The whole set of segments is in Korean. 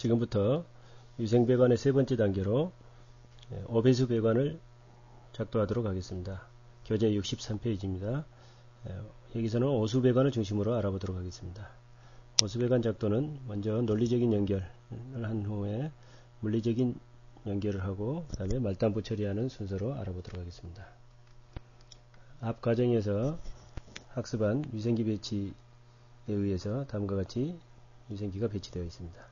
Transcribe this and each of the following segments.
지금부터 유생배관의 세 번째 단계로 예, 오배수 배관을 작도하도록 하겠습니다. 교재 63페이지입니다. 예, 여기서는 오수배관을 중심으로 알아보도록 하겠습니다. 오수배관 작도는 먼저 논리적인 연결을 한 후에 물리적인 연결을 하고 그 다음에 말단부 처리하는 순서로 알아보도록 하겠습니다. 앞 과정에서 학습한 유생기 배치에 의해서 다음과 같이 유생기가 배치되어 있습니다.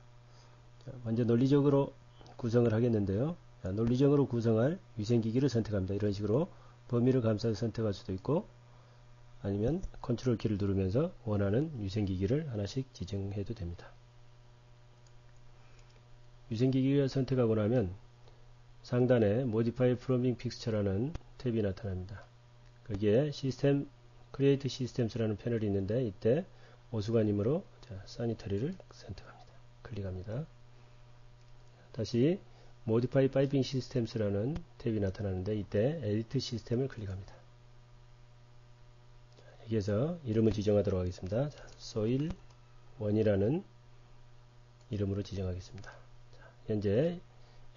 먼저 논리적으로 구성을 하겠는데요. 논리적으로 구성할 유생기기를 선택합니다. 이런 식으로 범위를 감싸서 선택할 수도 있고 아니면 컨트롤 키를 누르면서 원하는 유생기기를 하나씩 지정해도 됩니다. 유생기기를 선택하고 나면 상단에 Modify Plumbing Fixture라는 탭이 나타납니다. 거기에 시스템 Create Systems라는 패널이 있는데 이때 오수관이므로 사니터리를 선택합니다. 클릭합니다. 다시 Modify Piping Systems라는 탭이 나타나는데 이때 Edit System을 클릭합니다. 여기에서 이름을 지정하도록 하겠습니다. Soil 1이라는 이름으로 지정하겠습니다. 자, 현재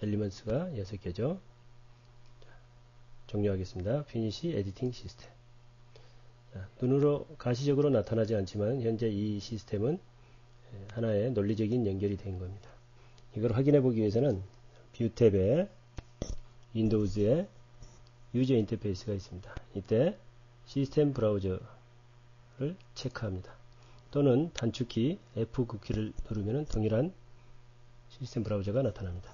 엘리먼스가 6개죠. 자, 종료하겠습니다. Finish Editing System. 자, 눈으로 가시적으로 나타나지 않지만 현재 이 시스템은 하나의 논리적인 연결이 된 겁니다. 이걸 확인해 보기 위해서는 뷰 탭에 윈도우즈에 유저 인터페이스가 있습니다. 이때 시스템 브라우저를 체크합니다. 또는 단축키 F9키를 누르면 동일한 시스템 브라우저가 나타납니다.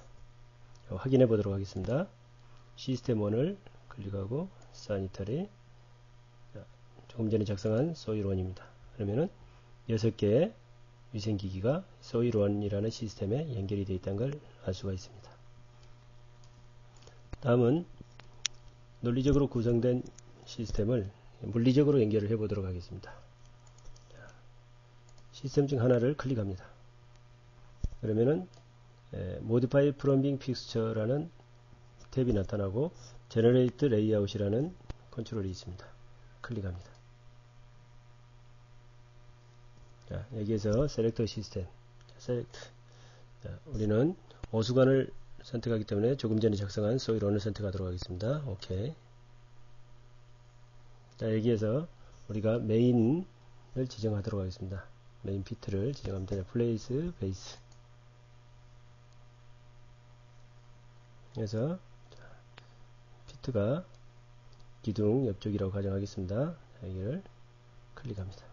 확인해 보도록 하겠습니다. 시스템 1을 클릭하고 사니터리 조금 전에 작성한 소일1입니다. 그러면은 6개의 위생기기가 소일1이라는 시스템에 연결이 되어 있다는 걸 알 수가 있습니다. 다음은 논리적으로 구성된 시스템을 물리적으로 연결을 해 보도록 하겠습니다. 시스템 중 하나를 클릭합니다. 그러면은 Modify Plumbing Fixture라는 탭이 나타나고 Generate Layout이라는 컨트롤이 있습니다. 클릭합니다. 자, 여기에서 Select System, Select. 자, 우리는 오수관을 선택하기 때문에 조금 전에 작성한 소일원을 선택하도록 하겠습니다. 오케이. 자, 여기에서 우리가 메인을 지정하도록 하겠습니다. 메인 피트를 지정합니다. 플레이스, 베이스. 그래서 피트가 기둥 옆쪽이라고 가정하겠습니다. 여기를 클릭합니다.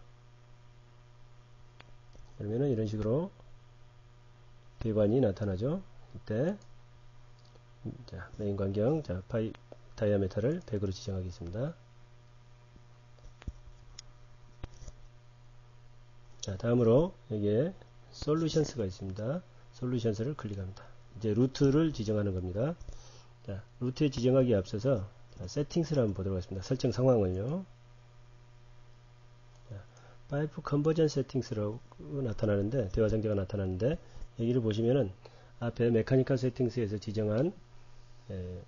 그러면은 이런 식으로 배관이 나타나죠. 이때 자, 메인 광경 자, 파이 다이아메터를 100으로 지정하겠습니다. 자, 다음으로 여기에 솔루션스가 있습니다. 솔루션스를 클릭합니다. 이제 루트를 지정하는 겁니다. 자, 루트에 지정하기 앞서서 자, 세팅스를 한번 보도록 하겠습니다. 설정 상황을요. 자, 파이프 컨버전 세팅스라고 나타나는데 대화 상자가 나타나는데 여기를 보시면은 앞에 메카니컬 세팅스에서 지정한 에,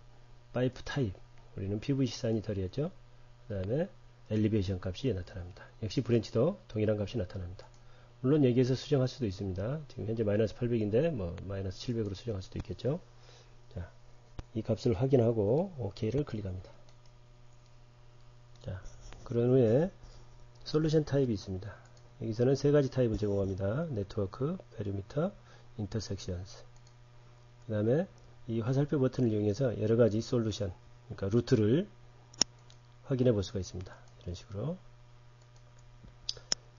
파이프 타입 우리는 PVC 사니터리였죠. 그 다음에 엘리베이션 값이 나타납니다. 역시 브랜치도 동일한 값이 나타납니다. 물론 여기에서 수정할 수도 있습니다. 지금 현재 마이너스 800인데 뭐 마이너스 700으로 수정할 수도 있겠죠. 자, 이 값을 확인하고 OK를 클릭합니다. 자, 그런 후에 솔루션 타입이 있습니다. 여기서는 세 가지 타입을 제공합니다. 네트워크, 페리미터, 인터섹션스. 그 다음에 이 화살표 버튼을 이용해서 여러 가지 솔루션, 그러니까 루트를 확인해 볼 수가 있습니다. 이런 식으로.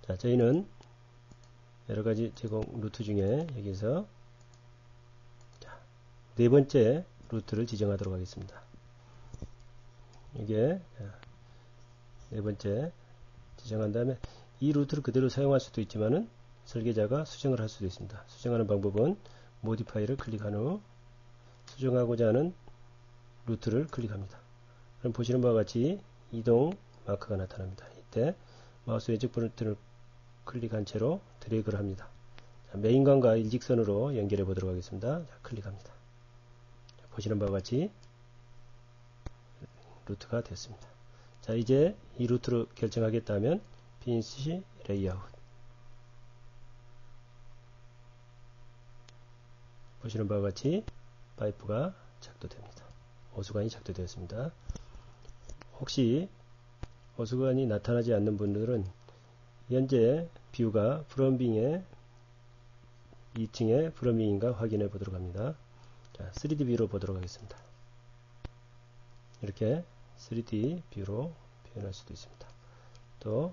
자, 저희는 여러 가지 제공 루트 중에 여기서 자, 네 번째 루트를 지정하도록 하겠습니다. 이게 네 번째 지정한 다음에 이 루트를 그대로 사용할 수도 있지만은 설계자가 수정을 할 수도 있습니다. 수정하는 방법은 모디파이를 클릭한 후 수정하고자 하는 루트를 클릭합니다. 그럼 보시는 바와 같이 이동 마크가 나타납니다. 이때 마우스 왼쪽 버튼을 클릭한 채로 드래그를 합니다. 자, 메인관과 일직선으로 연결해 보도록 하겠습니다. 자, 클릭합니다. 자, 보시는 바와 같이 루트가 됐습니다. 자 이제 이 루트로 결정하겠다면 피니시 레이아웃 보시는 바와 같이 파이프가 작동됩니다. 어수관이 작동되었습니다. 혹시 어수관이 나타나지 않는 분들은 현재 뷰가 프롬빙의 2층에 프롬빙인가 확인해 보도록 합니다. 자, 3D 뷰로 보도록 하겠습니다. 이렇게 3D 뷰로 표현할 수도 있습니다. 또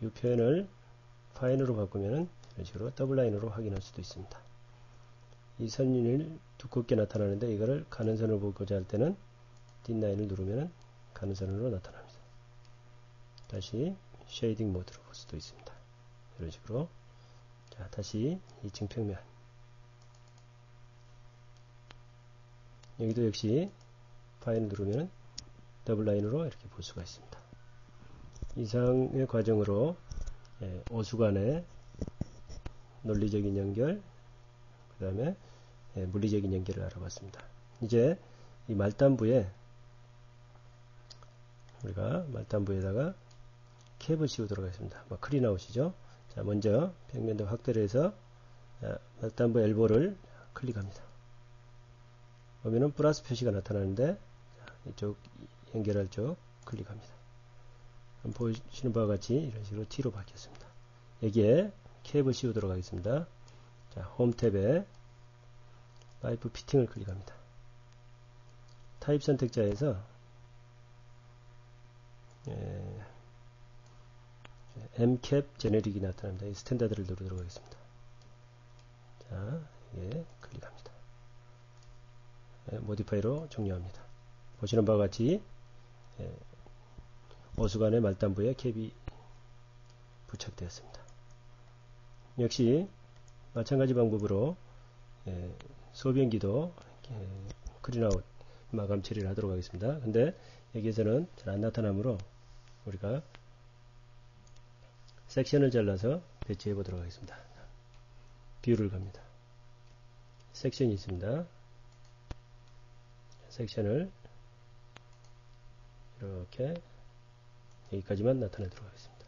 뷰 표현을 파인으로 바꾸면 이런 식으로 더블 라인으로 확인할 수도 있습니다. 이 선을 두껍게 나타나는데 이거를 가는 선을 보고자 할 때는 뒷라인을 누르면 가는 선으로 나타납니다. 다시 쉐이딩 모드로 볼 수도 있습니다. 이런 식으로 자 다시 2층 평면 여기도 역시 파일 누르면 더블 라인으로 이렇게 볼 수가 있습니다. 이상의 과정으로 예, 오수간의 논리적인 연결 그 다음에 예, 물리적인 연결을 알아봤습니다. 이제 이 말단부에 우리가 말단부에다가 캡을 씌우도록 하겠습니다. 뭐 클린아웃이죠. 자, 먼저 평면도 확대를 해서 말단부 엘보를 클릭합니다. 보면은 플러스 표시가 나타나는데 이쪽 연결할 쪽 클릭합니다. 보시는 바와 같이 이런 식으로 T로 바뀌었습니다. 여기에 캡을 씌우도록 하겠습니다. 자, 홈 탭에 파이프 피팅을 클릭합니다. 타입 선택자에서 예, M캡 제네릭이 나타납니다. 이 스탠다드를 누르도록 하겠습니다. 자, 예, 클릭합니다. 예, 모디파이로 종료합니다. 보시는 바와 같이 예, 어수간의 말단부에 캡이 부착되었습니다. 역시 마찬가지 방법으로 예, 소변기도 크린아웃 마감 처리를 하도록 하겠습니다. 근데 여기에서는 잘 안 나타나므로 우리가 섹션을 잘라서 배치해 보도록 하겠습니다. 뷰를 갑니다. 섹션이 있습니다. 섹션을 이렇게 여기까지만 나타내도록 하겠습니다.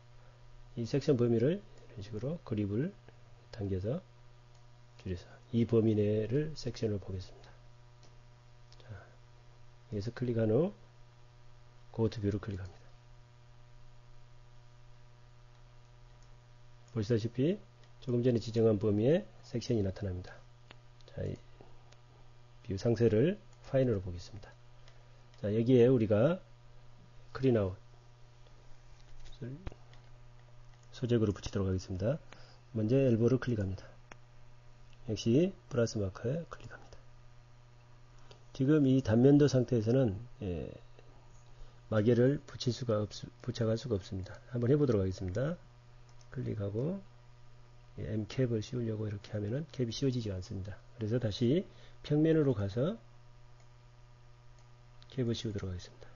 이 섹션 범위를 이런 식으로 그립을 당겨서 줄여서 이 범위 내를 섹션을 보겠습니다. 자, 여기서 클릭한 후 고트 뷰를 클릭합니다. 보시다시피 조금 전에 지정한 범위에 섹션이 나타납니다. 자, 뷰 상세를 파인으로 보겠습니다. 자, 여기에 우리가 클린아웃 소재구를 붙이도록 하겠습니다. 먼저 엘보를 클릭합니다. 역시 플러스 마커에 클릭합니다. 지금 이 단면도 상태에서는 예, 마개를 붙일 수가 없, 부착할 수가 없습니다. 한번 해보도록 하겠습니다. 클릭하고 예, M캡을 씌우려고 이렇게 하면은 캡이 씌워지지 않습니다. 그래서 다시 평면으로 가서 캡을 씌우도록 하겠습니다.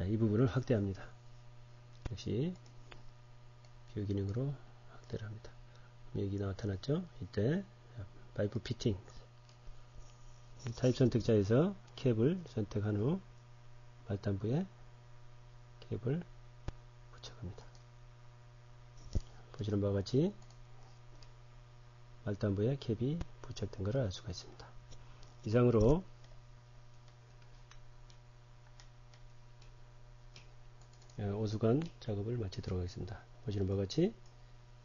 자, 이 부분을 확대합니다. 역시 뷰 기능으로 확대를 합니다. 여기 나타났죠? 이때 파이프 피팅 타입 선택자에서 캡을 선택한 후 말단부에 캡을 부착합니다. 보시는 바와 같이 말단부에 캡이 부착된 것을 알 수가 있습니다. 이상으로 오수관 작업을 마치도록 하겠습니다. 보시는 바와 같이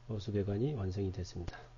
오수배관이 완성이 됐습니다.